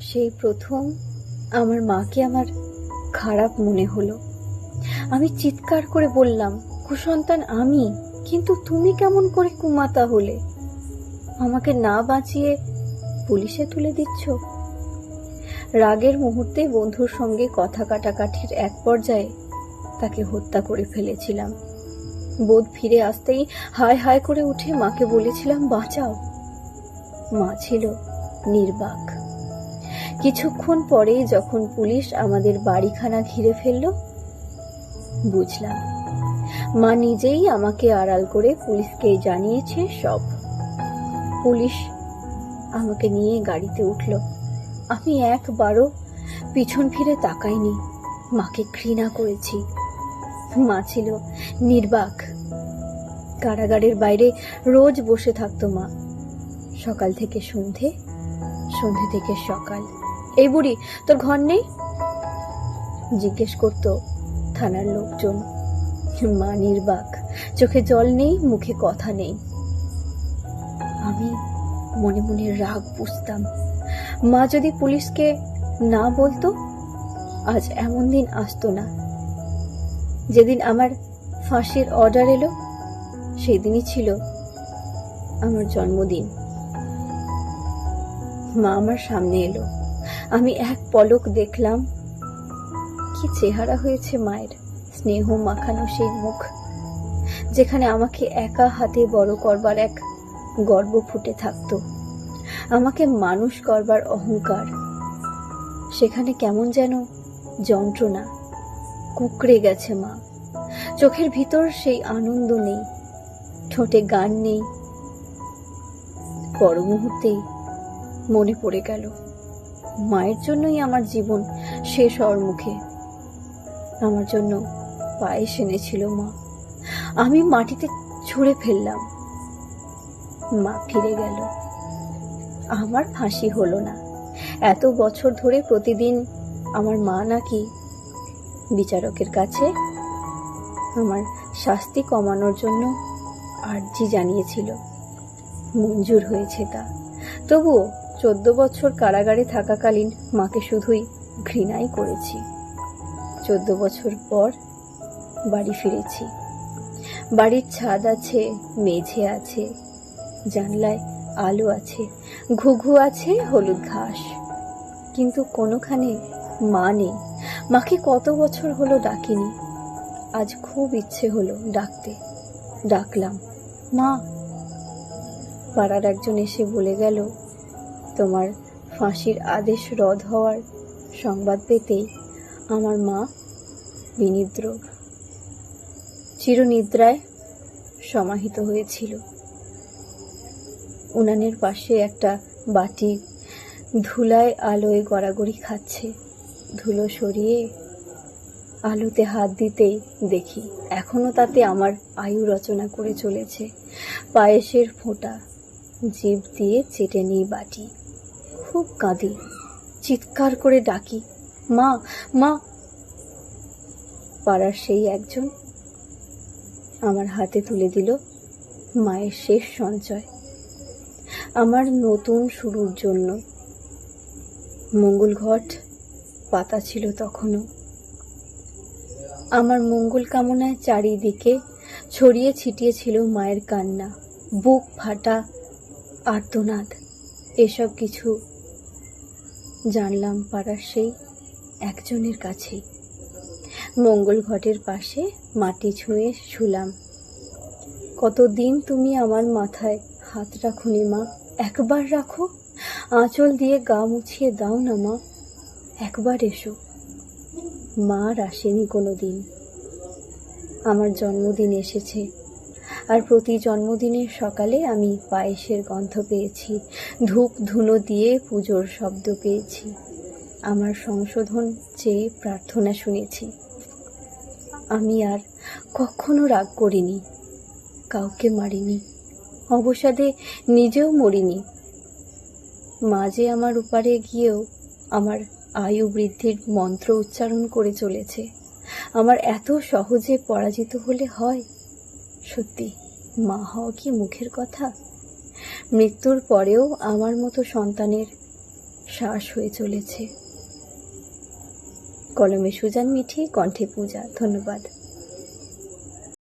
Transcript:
সেই প্রথম আমার মাকে আমার খারাপ মনে হলো। আমি চিৎকার করে বললাম, কুসন্তান আমি, কিন্তু তুমি কেমন করে কুমাতা হলে আমাকে না বাঁচিয়ে পুলিশে তুলে দিচ্ছ? রাগের মুহূর্তে বন্ধুর সঙ্গে কথা কাটাকাটির এক পর্যায়ে তাকে হত্যা করে ফেলেছিলাম। বোধ ফিরে আসতেই হায় হায় করে উঠে মাকে বলেছিলাম, বাঁচাও। মা ছিল নির্বাক। কিছুক্ষণ পরে যখন পুলিশ আমাদের বাড়িখানা ঘিরে ফেলল, বুঝলাম। মা নিজেই আমাকে আড়াল করে পুলিশকে জানিয়েছে সব। পুলিশ আমাকে নিয়ে গাড়িতে উঠল। আমি একবারও পিছন ফিরে তাকাইনি। মাকে ঘৃণা করেছি। মা ছিল নির্বাক। কারাগারের বাইরে রোজ বসে থাকতো মা। সকাল থেকে সন্ধে সন্ধে থেকে সকাল। এই বুড়ি, তোর ঘর নেই? জিজ্ঞেস করতো থানার লোকজন। মা নির্বাক চোখে জল নেই, মুখে কথা নেই। আমি মনে মনে রাগ বুঝতাম। মা যদি পুলিশকে না বলতো, আজ এমন দিন আসতো না। যেদিন আমার ফাঁসির অর্ডার এলো সেই দিনই ছিল আমার জন্মদিন। মা আমার সামনে এলো। আমি এক পলক দেখলাম। কি চেহারা হয়েছে মায়ের। স্নেহ মাখানো সেই মুখ। যেখানে আমাকে একা হাতে বড় করবার এক গর্ব ফুটে থাকতো। আমাকে মানুষ করবার অহংকার। সেখানে কেমন যেন যন্ত্রণা কুকড়ে গেছে মা। চোখের ভিতর সেই আনন্দ নেই। ঠোঁটে গান নেই। পর মুহূর্তেই মনে পড়ে গেল। মায়ের জন্যই আমার জীবন শেষ হওয়ার মুখে আমার জন্য পায়েস এনেছিল মা। আমি মাটিতে ছুঁড়ে ফেললাম। মা ফিরে গেল। আমার ফাঁসি হলো না। এত বছর ধরে প্রতিদিন আমার মা নাকি বিচারকের কাছে আমার শাস্তি কমানোর জন্য আর্জি জানিয়েছিল। মঞ্জুর হয়েছে তা। তবুও চোদ্দ বছর কারাগারে থাকাকালীন মাকে শুধুই ঘৃণাই করেছি। চোদ্দ বছর পর বাড়ি ফিরেছি। বাড়ির ছাদ আছে, মেঝে আছে, জানলায় আলো আছে, ঘুঘু আছে, হলুদ ঘাস। কিন্তু কোনোখানে মা নেই। মাকে কত বছর হলো ডাকিনি। আজ খুব ইচ্ছে হলো ডাকতে। ডাকলাম, মা। পাড়ার একজন এসে বলে গেল তোমার ফাঁসির আদেশ রদ হওয়ার সংবাদ পেতেই আমার মা বিনিদ্র। চিরনিদ্রায় সমাহিত হয়েছিল। উনানের পাশে একটা বাটি ধুলায় আলোয় গড়াগড়ি খাচ্ছে। ধুলো সরিয়ে আলোতে হাত দিতেই দেখি, এখনও তাতে আমার আয়ু রচনা করে চলেছে। পায়েসের ফোঁটা, জিভ দিয়ে চেটে নিই বাটি। খুব কাঁদি। চিৎকার করে ডাকি, মা মা! পাড়ার সেই একজন আমার হাতে তুলে দিল মায়ের শেষ সঞ্চয়। আমার নতুন শুরুর জন্য। মঙ্গল ঘট পাতা ছিল তখনও। আমার মঙ্গল কামনায় চারিদিকে ছড়িয়ে ছিটিয়ে ছিল মায়ের কান্না, বুক ফাটা আর্তনাদ, এসব কিছু জানলাম পাড়ার সেই একজনের কাছেই মঙ্গল ঘটের পাশে মাটি ছুঁয়ে শুলাম। কতদিন তুমি আমার মাথায় হাত রাখুনি মা? একবার রাখো। আঁচল দিয়ে গা মুছিয়ে দাও না মা। একবার এসো। মা আর আসেনি কোনো দিন আমার জন্মদিন এসেছে। আর প্রতি জন্মদিনের সকালে আমি পায়েসের গন্ধ পেয়েছি। ধূপ ধুনো দিয়ে পুজোর শব্দ পেয়েছি। আমার সংশোধন চেয়ে প্রার্থনা শুনেছি। আমি আর কখনো রাগ করিনি। কাউকে মারিনি। অবসাদে নিজেও মরিনি। মাঝে আমার উপারে গিয়েও আমার আয়ু বৃদ্ধির মন্ত্র উচ্চারণ করে চলেছে। আমার এত সহজে পরাজিত হলে হয়? সত্যি, মা হওয়া কি মুখের কথা? মৃত্যুর পরেও আমার মতো সন্তানের শ্বাস হয়ে চলেছে। কলমে সুজান মিঠি, কণ্ঠে পূজা, ধন্যবাদ।